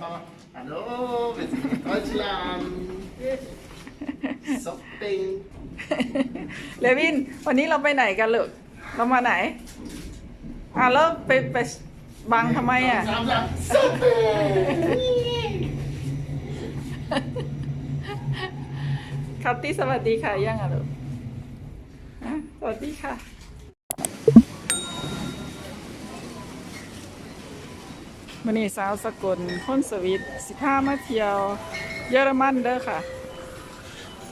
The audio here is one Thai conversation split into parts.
Hallo, wir sind in Deutschland. Shopping. เลวิน วันนี้เราไปไหนกันลูกเรามาไหน อะแล้วไปไปบังทำไมอะ Samstag. Shopping. คัตตี้สวัสดีค่ะยังอะลูกอะสวัสดีค่ะ มันนี่สาวสกลคนสวิตสิพามาเที่ยว เยอรมันเด้อค่ะ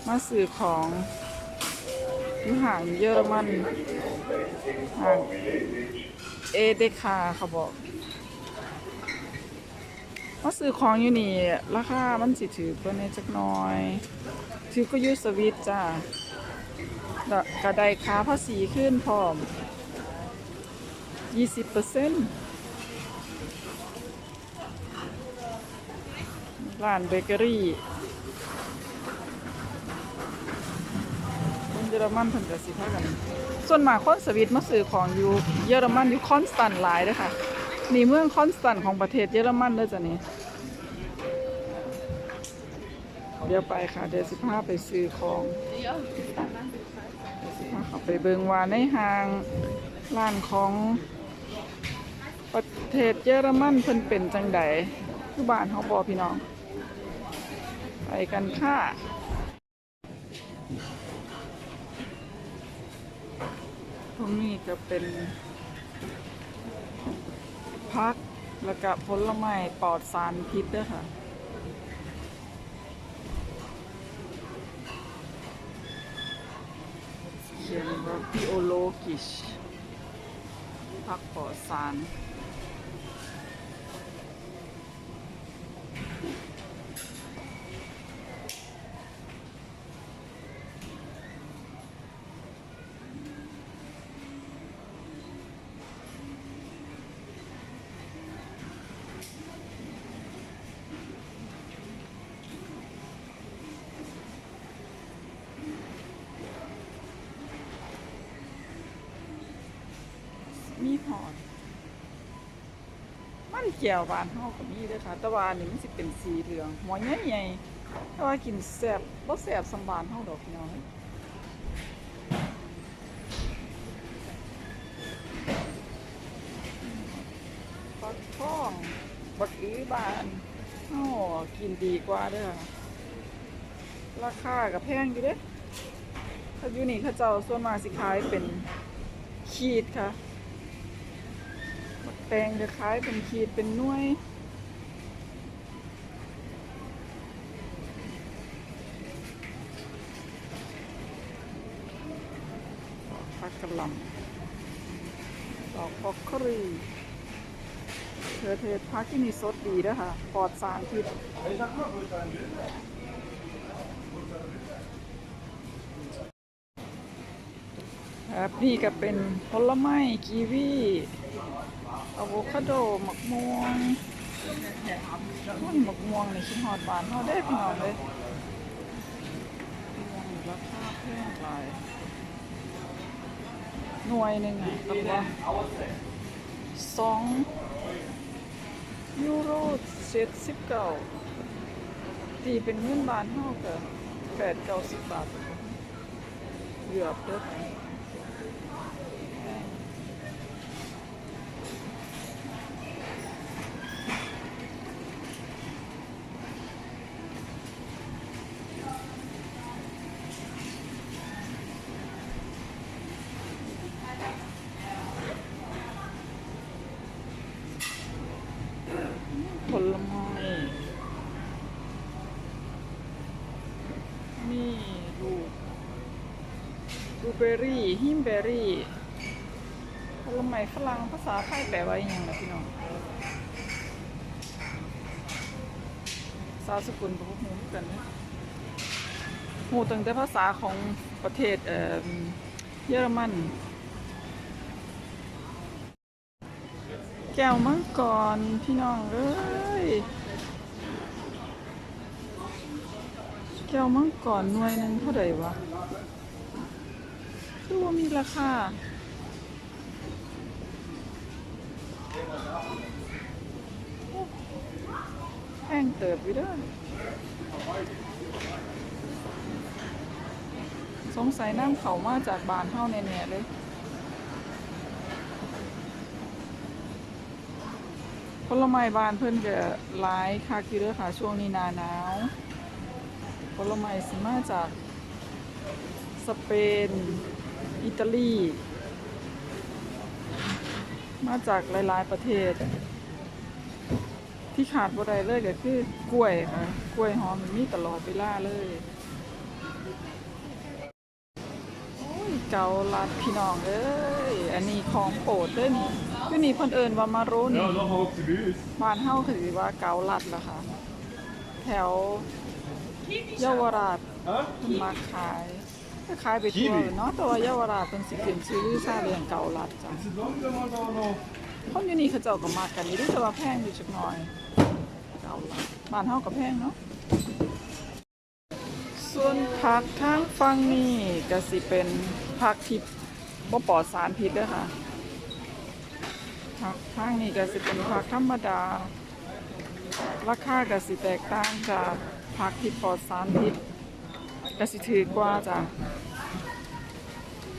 มาซื้อของอยู่ห่างเยอรมันห่างเอเดคาเขาบอกมาซื้อของอยู่นี่ราคามันสิถือตัวนี้จักน่อย ถือก็ยูสวิตจ้ากระไดค่าภาษีขึ้นพร้อม 20%เปอร์เซ็นต์ ร้านเบเกอรี่คนเยอรมันเพิ่นก็สิพากัน ส่วนมากคนสวิตมาซื้อของอยู่เยอรมันอยู่คอนสแตนหลายเด้อค่ะ นี่เมืองคอนสแตนของประเทศเยอรมันเด้อจ้ะนี่เดี๋ยวไปค่ะ เดี๋ยวสิพาไปซื้อของเดี๋ยวสิพาเขาไปเบิงว่าในห้างร้านของประเทศเยอรมันเพิ่นเป็นจังใดคือบ้านเฮาบ่พี่น้อง ไปกันค่ะตรงนี้ก็เป็นพักแล้วก็ผลไม้ปลอดสารพิษด้อค่ะเขียนว่า biologisch ผักปลอดสาร มีหอด เกียวบานเฮากับมีเด้อค่ะ แต่ว่าอันนี้มันสิเป็นสีเหลืองหัวใหญ่ๆแต่ว่ากินแซ่บบ่แซ่บสำบานเฮาดอกพี่น้องปักทองบักอื้อบานเฮากินดีกว่าเด้อราคาก็แพงอยู่เด้ถ้าอยู่นี่เขาเจ้าส่วนมากสิขายเป็นขีดค่ะ แตงจะคล้ายเป็นขีดเป็นหน่วยผักกะหล่ำดอกพอกครีเธอเธอพักที่นี่สดดีด้วยค่ะปลอดสารพิษครับนี่ก็เป็นผลไม้กีวี อะโวคาโดหมักม่วงมันหมักม่วงในชิ้นหอดบานเขาได้พี่น้องเลยม่วงราคาแพงหลายหน่วยหนึ่งตำละสองยูโรเจ็ดสิบเก้าตีเป็นเงินบาทเท่ากับแปดเก้าสิบบาทเหลือบเด้อผลไม้นี่ลูกบลู เบอร์รี่ฮิมเบอร์รี่ผลไม้ฝรั่งภาษาไทยแปลว่าอย่างนะพี่น้องภาษาสกุลพวกหูกันนะหูตั้งแต่ภาษาของประเทศเยอรมัน แก้วมังกรพี่น้องเอ้ยแก้วมังกรหน่วยนึงเท่าไหร่วะ คือว่ามีราคางเติบอยู่เด้อสงสัยน้ำเขามาจากบานเท่าแน่ๆเลยผลไม้บานเพิ่นก็หลายคักอยู่เด้อค่ะช่วงนี้หนาหนาวผลไม้สิมาจากสเปน อิตาลี มาจากหลาย ๆ ประเทศ ที่ขาดบ่ได้เลยก็คือกล้วยค่ะ กล้วยหอมมีตลอดเวลาเลยเกาลัดพี่น้องเอ้ย อันนี้ของโปรดเด้อนี่คือนี่เพิ่นเอิ้นว่ามาโรนี่บ้านเฮาคือว่าเกาลัดล่ะค่ะ แถวเยาวราชมาขาย ขายไปทั่วเนาะแต่ว่าเยาวราชเพิ่นสิเป็นชื่อลือซาเรียงเกาลัดจ้ะ Is het langzamer dan nog? คนอยู่นี่เขาเจ้าก็มากันอยู่เด้วยแต่ว่าแพงอยู่จักหน่อยเกาลัดบ้านเฮาก็แพงเนาะส่วนผักทางฝั่งนี้ก็สิเป็นผักที่บ่ปลอดสารพิษเด้อค่ะผักทางนี้ก็สิเป็นผักธรรมดา ราคาก็สิแตกต่างจากผักที่ปลอดสารพิษ ก็สิถือกว่าจ้ะ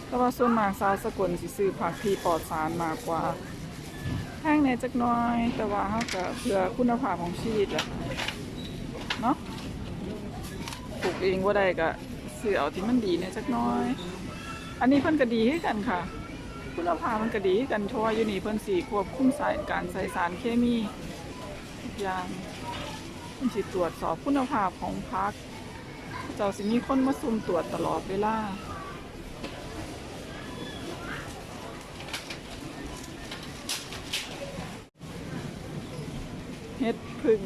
แต่ว่าส่วนมากสาวสกลสิซื้อผักที่ปลอดสารมากกว่าแพงในจักน้อย แต่ว่าเฮาก็เพื่อคุณภาพของชีวิตอะเนาะปลูกเองบ่าได้ก็ซื้อเอาที่มันดีในจักน้อย อันนี้เพิ่นก็ดีคือกันค่ะ คุณภาพมันก็ดีกันเพราะว่าอยู่นี่เพิ่นสิควบคุมสายการใส่สารเคมีทุกอย่างมันสิตรวจสอบคุณภาพของพัก เจ้าสิมีคนมาซุ่มตรวจตลอดเวลาเฮ็ดพึ่ง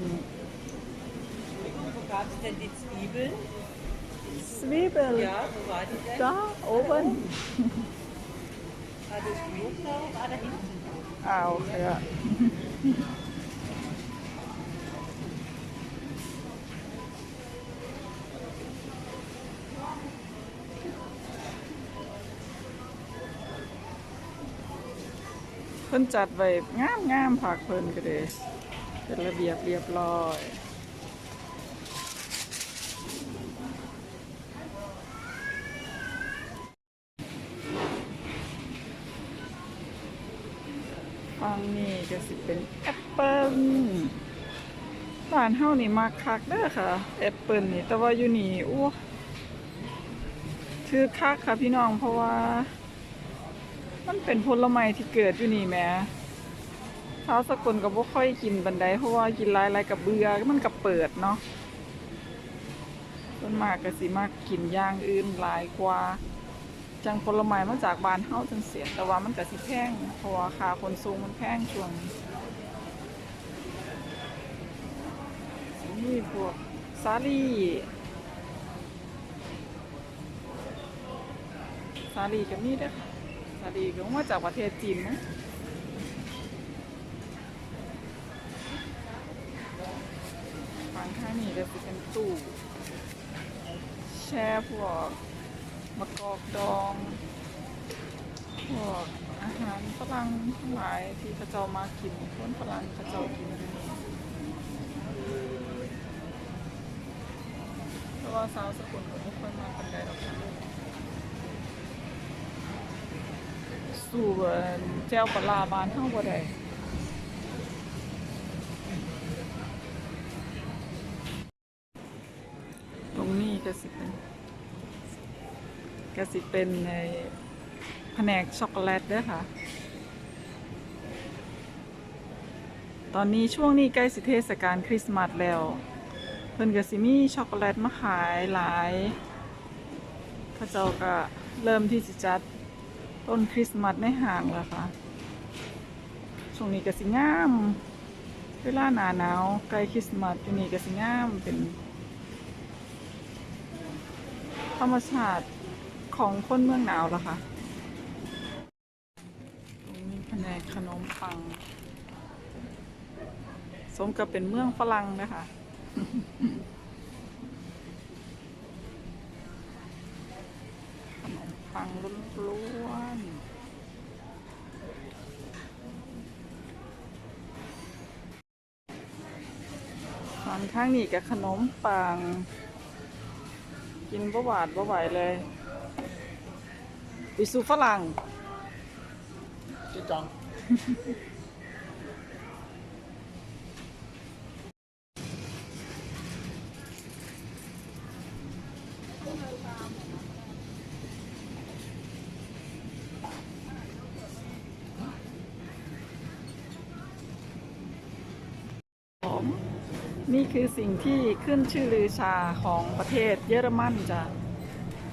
Wo gab es denn die Zwiebeln? สวีเบล Ja, wo war die denn? จ้าโอเวน War das Knoblauch? Ah, da hinten. อ้าวโอเคอะ พิ่นจัดไว้งามงามๆผักเพิ่นก็เลยเป็นระเบียบเรียบร้อยฟังนี่ก็สิเป็นแอปเปิ้ลบ้านเฮานี่มักคักเด้อค่ะแอปเปิ้ลนี่แต่ว่าอยู่นี่อู้ถือคักค่ะพี่น้องเพราะว่า มันเป็นผลไม้ที่เกิดอยู่นี่แหมชาสกลก็บ่ค่อยกินบันไดเพราะว่ากินหลายๆกับเบื่อมันก็เปิดเนาะส่วนมากก็สิมากกินย่างอื่นหลายกว่า จังผลไม้มาจากบ้านเฮาจังเสียแต่ว่ามันก็สิแพงเพราะว่าค่าขนส่งมันแพงช่วงนี้นี่พวกสาลี่ สาลี่ก็มีเด้อค่ะ สาลี่ก็มาจากประเทศจีนนะฝั่งข้างนี้ก็เป็นตู้แช่พวกมะกอกดอง พวกอาหารฝรั่งทั้งหลายที่เขาเจ้ามากินคนฝรั่งเขาเจ้ากินเพราะว่าสาวสกุลผมไม่ค่อยมากันไดหรอกค่ สู่เอิ่นแจ้วปลาร้าบานเท่าบ่ได้ตรงนี้ก็สิเป็นก็สิเป็นในแผนกช็อกโกแลตเด้วยค่ะ ตอนนี้ช่วงนี้ใกล้สิเทศกาลคริสต์มาสแล้ว เพิ่นก็สิมีช็อกโกแลตมาขายหลายพระเจ้าก็เริ่มที่จะจัด ต้นคริสต์มาสในห้างแล้วค่ะช่วงนี้ก็สิงาม เวลาหนาหนาวใกล้คริสต์มาสอยู่นี่ก็สิงามเป็น ธรรมชาติของคนเมืองหนาวล่ะค่ะตรงนี้แผนกขนมปัง สมกับเป็นเมืองฝรั่งนะคะ ขนมปังล้วนๆฝั่ง อนข้างนี้กับขนมปัง กินบ่หวาดบ่ไหวเลยไปสู่ฝรั่ง Sit down. ผม นี่คือสิ่งที่ขึ้นชื่อลือชาของประเทศเยอรมันจ้ะ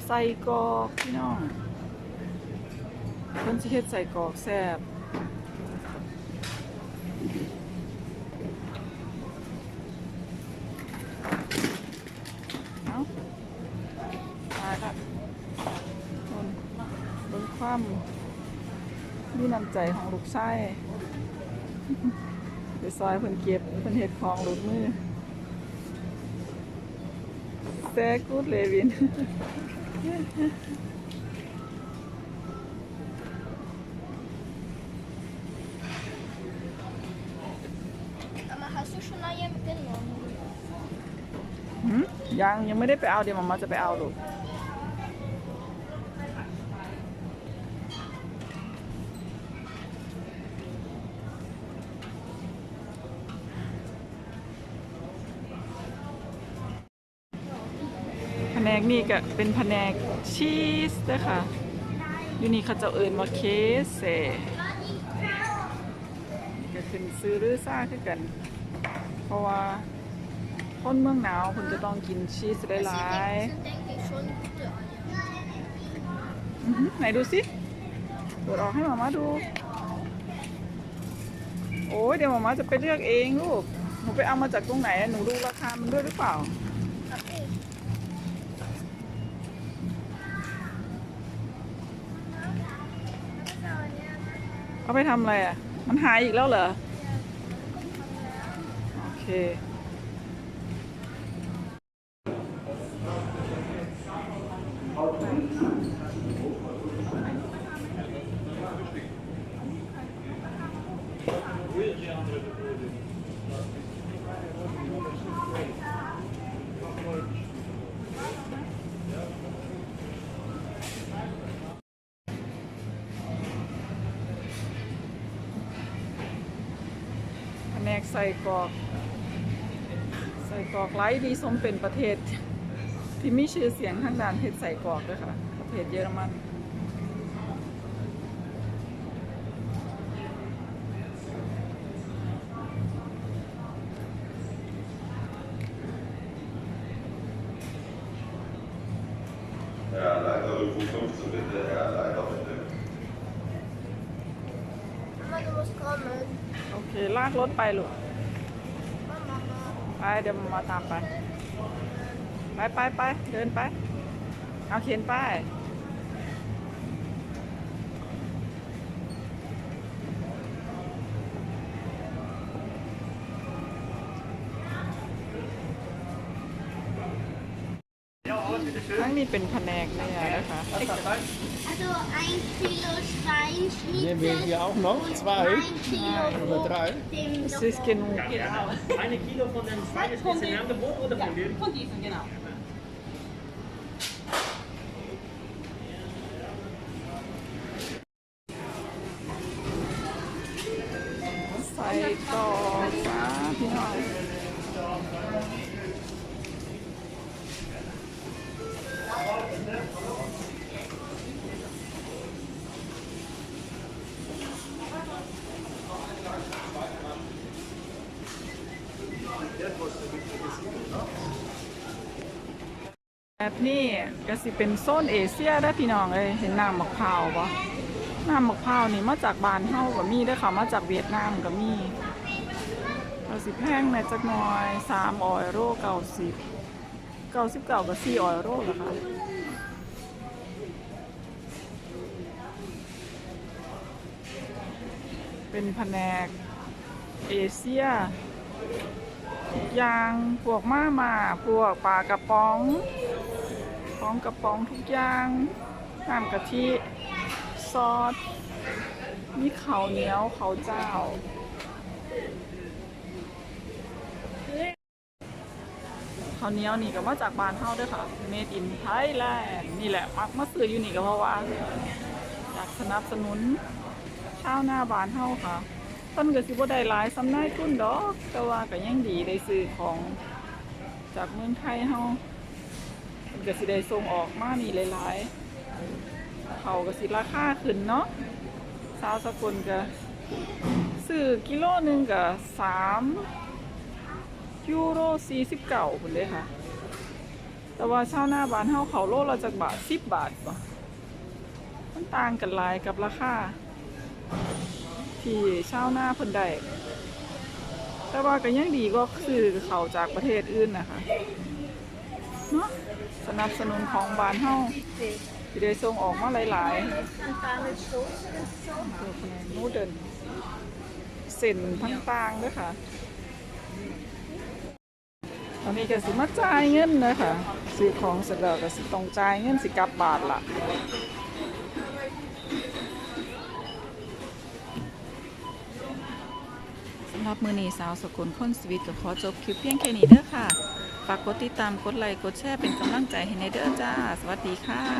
ไส้กรอกพี่น้องเพิ่นสิเฮ็ดใส่กรอกแซ่บเอาตายละคนเบิ่งความมีน้ำใจของลูกชายไปซอยเพิ่นเก็บเพิ่นเฮ็ดของหลุดมือ แซ่กูดเลวิน Aber hast du schon neue mitgenommen? หืมยังยังไม่ได้ไปเอาเดี๋ยวมามาจะไปเอาลูก นี่ก็เป็นแผนกชีสเด้อค่ะอยู่นี่เขาเจะเอินว่าเคสเซก็ขึ้นซื้อหรือซ่าคือกัน เพราะว่าคนเมืองหนาวคุณจะต้องกินชีสหลายๆไหนดูสิเปิดออกให้หมามาดู โอ้ยเดี๋ยวหมามาจะไปเลือกเองลูก หนูไปเอามาจากตรงไหน หนูดูราคามันด้วยหรือเปล่า เขาไปทำอะไรอะ มันหายอีกแล้วเหรอ โอเค ใส่กอก ใส่กอกไร้ดีสมเป็นประเทศ ที่มีชื่อเสียงทางด้านเฮ็ดใส่กอกด้วยค่ะ ประเทศเยอรมัน รถไปลูก ไปเดี๋ยวมาตามไป ไปไปไปเดินไป เอาเขียนป้าย ทั้งนี้เป็นแผนกเนี่ยนะคะ Also ein Kilo Schweinschnitzel. Nehmen wir hier auch noch zwei Ein Kilo oder drei? dem ซิสเกนู Eine Kilo von den Schweineschnitzeln in einem Brot oder von dem? Von diesen, genau. แบบนี้ก็สิเป็นโซนเอเชียได้พี่น้องเลยเห็นน้ำมะพร้าวปะน้ำมะพร้าวนี่มาจากบานเฮาก็มีได้ค่ะมาจากเวียดนามก็มีเราสิแพงในะจักน่อยสามออยโรเก้าสิบเก้าสิบเก้ากับสี่ออยโรเหรอคะเป็นแผนกเอเชียทุกอย่างพวกมามาพวกปลากระป๋อง ของกระป๋องทุกอย่างน้ำกะทิซอสมีข้าวเหนียวข้าวเจ้า ข้าวเหนียวนี่ก็มาจากบ้านเฮาด้อค่ะ Made in Thailand นี่แหละ มักมาซื้ออยู่นี่ก็เพราะว่าอยากสนับสนุนชาวนาบ้านเฮาค่ะเพิ่นก็สิบ่ได้หลายสำนายทุนดอก แต่ว่าก็ยังดีได้ซื้อของจากเมืองไทยเฮาเพิ่น ก็สิได้ส่งออกมานี่หลายๆเขาก็สิราคาขึ้นเนาะสาวสกุลก็ซื้อกิโลหนึงก็สามยูโร49พุ่าคนเด้ค่ะ แต่ว่าชาวนาบ้านเฮาเขาโลละจักบาท10บบาทบ่ะมันต่างกันหลายกับราคาที่ชาวนาเพิ่นได้แต่ว่าก็ยังดีก็ซื้อเขาจากประเทศอื่นนะคะเนาะ สนับสนุนของบ้านเฮาที่ได้ส่งออกมาหลายๆนูเดินเส้นต่างด้วยค่ะตอนนี้ก็สิมาจ่ายเงินนะคะซื้อของเสร็จแล้วก็สิต้องจ่ายเงินสิกลับบาทละสำหรับมือนีสาวสกุลคนสวิตก็ขอจบคลิปเพียงแค่นี้เด้อค่ะ ฝากกดติดตาม กดไลค์ กดแชร์ เป็นกำลังใจให้ในเด้อจ้า สวัสดีค่ะ